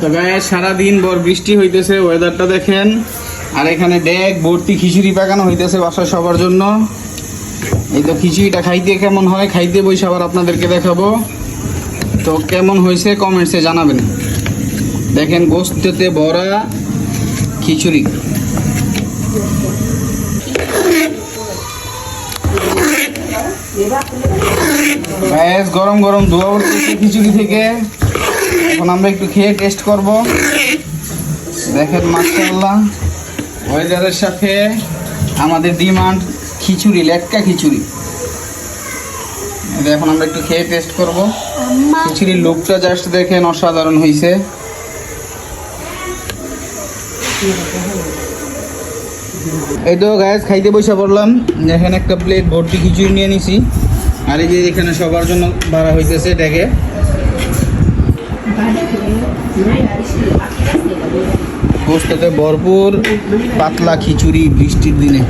তো গায়ে সারাদিন বর বৃষ্টি হইতেছে ওয়েদারটা দেখেন। আর এখানে ডেক ভর্তি খিচুড়ি পাকানো হইতেছে বাসায় সবার জন্য। এই তো খিচুড়িটা খাইতে কেমন হয়, খাইতে বসে আবার আপনাদেরকে দেখাবো। তো কেমন হয়েছে কমেন্টসে জানাবেন। দেখেন গোস্ততে ভরা খিচুড়ি। ব্যাস গরম গরম ধোয়া খিচুড়ি থেকে। এখন আমরা একটু খেয়ে টেস্ট করব। দেখেন মাশাআল্লাহ। ওয়েদারের সাথে আমাদের ডিমান্ড খিচুড়ি লেটকা খিচুড়ি। এখন আমরা একটু খেয়ে টেস্ট করব। খিচুড়ির লুকটা জাস্ট দেখেন অসাধারণ হয়েছে এই তো গ্যাস খাইতে বসে পড়লাম। এখানে একটা প্লেট ভর্তি খিচুড়ি নিয়ে নিছি। আর এই যে এখানে সবার জন্য ভাড়া হইতেছে ডেকে গোস্ততে ভরপুর পাতলা খিচুড়ি বৃষ্টির দিনে।